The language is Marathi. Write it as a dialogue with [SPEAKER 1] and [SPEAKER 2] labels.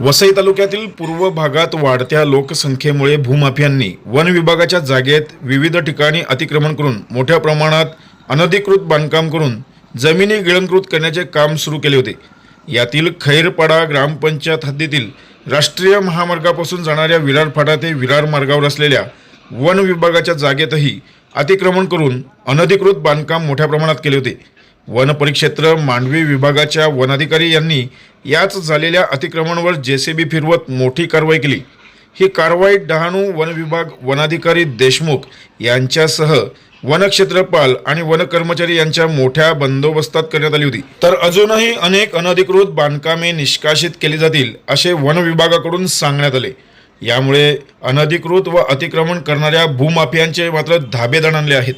[SPEAKER 1] वसई तालुक्यातील पूर्व भागात वाढत्या लोकसंख्येमुळे भूमाफियांनी वन विभागाच्या जागेत विविध ठिकाणी अतिक्रमण करून मोठ्या प्रमाणात अनधिकृत बांधकाम करून जमिनी गिळंकृत करण्याचे काम सुरू केले होते. यातील खैरपाडा ग्रामपंचायत हद्दीतील राष्ट्रीय महामार्गापासून जाणाऱ्या विरार फाटा ते विरार मार्गावर असलेल्या वन विभागाच्या जागेतही अतिक्रमण करून अनधिकृत बांधकाम मोठ्या प्रमाणात केले होते. वन परिक्षेत्र मांडवी विभागाच्या वनाधिकारी यांनी याच झालेल्या अतिक्रमणावर जेसीबी फिरवत मोठी कारवाई केली. ही कारवाई डहाणू वन विभाग वनाधिकारी देशमुख यांच्यासह वनक्षेत्रपाल आणि वन कर्मचारी यांच्या मोठ्या बंदोबस्तात करण्यात आली होती. तर अजूनही अनेक अनधिकृत बांधकामे निष्कासित केली जातील असे वन विभागाकडून सांगण्यात आले. यामुळे अनधिकृत व अतिक्रमण करणाऱ्या भूमाफियांचे मात्र धाबे दणाणले आहेत.